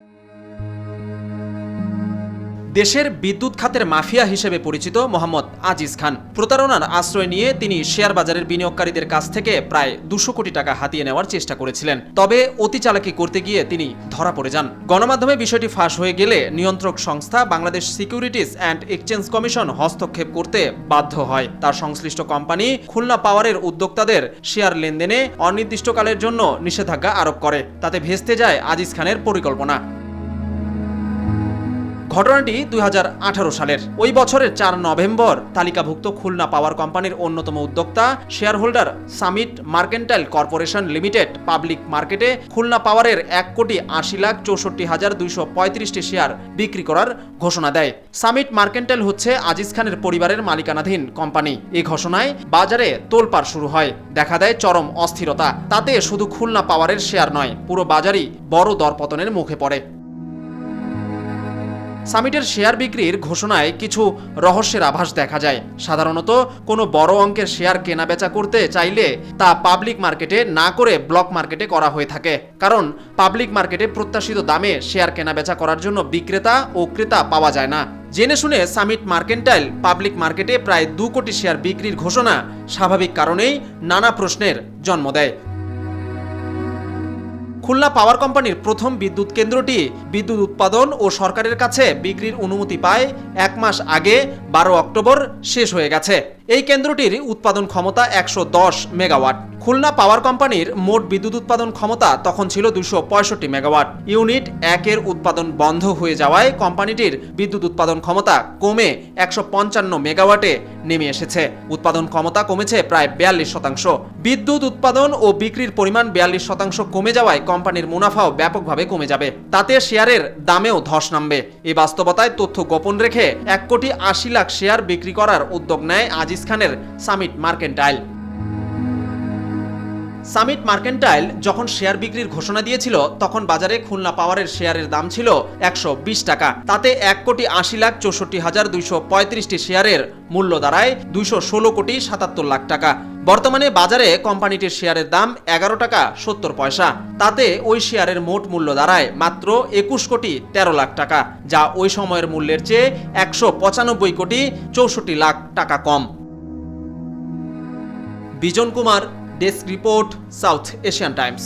Thank you. দেশের বিদ্যুৎ খাতের মাফিয়া হিসেবে পরিচিত মোহাম্মদ আজিজ খান। প্রতারণার আশ্রয় নিয়ে তিনি শেয়ার বাজারের বিনিয়োগকারীদের কাছ থেকে প্রায় দুশো কোটি টাকা হাতিয়ে নেওয়ার চেষ্টা করেছিলেন। তবে অতি চালাকি করতে গিয়ে তিনি ধরা পড়ে যান। গণমাধ্যমে বিষয়টি ফাঁস হয়ে গেলে নিয়ন্ত্রক সংস্থা Bangladesh securities and exchange commission হস্তক্ষেপ করতে বাধ্য হয়। তার সংশ্লিষ্ট কোম্পানি খুলনা পাওয়ারের উদ্যোক্তাদের শেয়ার লেনদেনে অনির্দিষ্টকালের জন্য নিষেধাজ্ঞা আরোপ করে। তাতে ভেস্তে যায় আজিজ খানের পরিকল্পনা। ঘটনাটি দুই হাজার আঠারো সালের। ওই বছরের চার নভেম্বর তালিকাভুক্ত খুলনা পাওয়ার কোম্পানির অন্যতম উদ্যোক্তা shareholder Summit mercantile corporation limited public মার্কেটে খুলনা পাওয়ারের এক কোটি আশি লাখ চৌষট্টি হাজার দুইশো পঁয়ত্রিশটি শেয়ার বিক্রি করার ঘোষণা দেয়। সামিট মার্কেন্টাইল হচ্ছে আজিজ খানের পরিবারের মালিকানাধীন কোম্পানি। এই ঘোষণায় বাজারে তোলপাড় শুরু হয়। দেখা দেয় চরম অস্থিরতা। তাতে শুধু খুলনা পাওয়ারের শেয়ার নয়, পুরো বাজারই বড় দরপতনের মুখে পড়ে। সামিটের শেয়ার বিক্রির ঘোষণায় কিছু রহস্যের আভাস দেখা যায়। সাধারণত, কোনো বড় অঙ্কের শেয়ার কেনাবেচা করতে চাইলে তা পাবলিক মার্কেটে না করে ব্লক মার্কেটে করা হয়ে থাকে। কারণ, পাবলিক মার্কেটে প্রত্যাশিত দামে শেয়ার কেনাবেচা করার জন্য বিক্রেতা ও ক্রেতা পাওয়া যায় না। জেনে শুনে সামিট মার্কেন্টাইল পাবলিক মার্কেটে প্রায় দু কোটি শেয়ার বিক্রির ঘোষণা স্বাভাবিক কারণেই নানা প্রশ্নের জন্ম দেয়। খুলনা পাওয়ার কোম্পানির প্রথম বিদ্যুৎ কেন্দ্রটি বিদ্যুৎ উৎপাদন ও সরকারের কাছে বিক্রির অনুমতি পায় এক মাস আগে বারো অক্টোবর শেষ হয়ে গেছে। এই কেন্দ্রটির উৎপাদন ক্ষমতা একশো দশ মেগাওয়াট। খুলনা পাওয়ার কোম্পানির মোট বিদ্যুৎ উৎপাদন ক্ষমতা তখন ছিল দুশো মেগাওয়াট। ইউনিট একের উৎপাদন বন্ধ হয়ে যাওয়ায় কোম্পানিটির বিদ্যুৎ উৎপাদন ক্ষমতা কমে একশো পঞ্চান্ন মেগাওয়াটে নেমে এসেছে। উৎপাদন ক্ষমতা কমেছে প্রায় বিয়াল্লিশ শতাংশ। বিদ্যুৎ উৎপাদন ও বিক্রির পরিমাণ বিয়াল্লিশ শতাংশ কমে যাওয়ায় কোম্পানির মুনাফাও ব্যাপকভাবে কমে যাবে। তাতে শেয়ারের দামেও ধস নামবে। এই বাস্তবতায় তথ্য গোপন রেখে এক কোটি আশি লাখ শেয়ার বিক্রি করার উদ্যোগ নেয় আজিজ খানের সামিট মার্কেন্টাইল। সামিট মার্কেন্টাইল যখন শেয়ার বিক্রির ঘোষণা দিয়েছিল, তখন বাজারে খুলনা পাওয়ারের শেয়ারের দাম ছিল একশো বিশ টাকা। তাতে এক কোটি আশি লাখ চৌষট্টি হাজার দুইশো পঁয়ত্রিশটি শেয়ারের মূল্য দাঁড়ায় দুইশো ষোলো কোটি সাতাত্তর লাখ টাকা। বর্তমানে বাজারে কোম্পানিটির শেয়ারের দাম এগারো টাকা সত্তর পয়সা। তাতে ওই শেয়ারের মোট মূল্য দাঁড়ায় মাত্র একুশ কোটি তেরো লাখ টাকা, যা ওই সময়ের মূল্যের চেয়ে একশো পঁচানব্বই কোটি চৌষট্টি লাখ টাকা কম। Bijon Kumar, desk report, South Asian Times.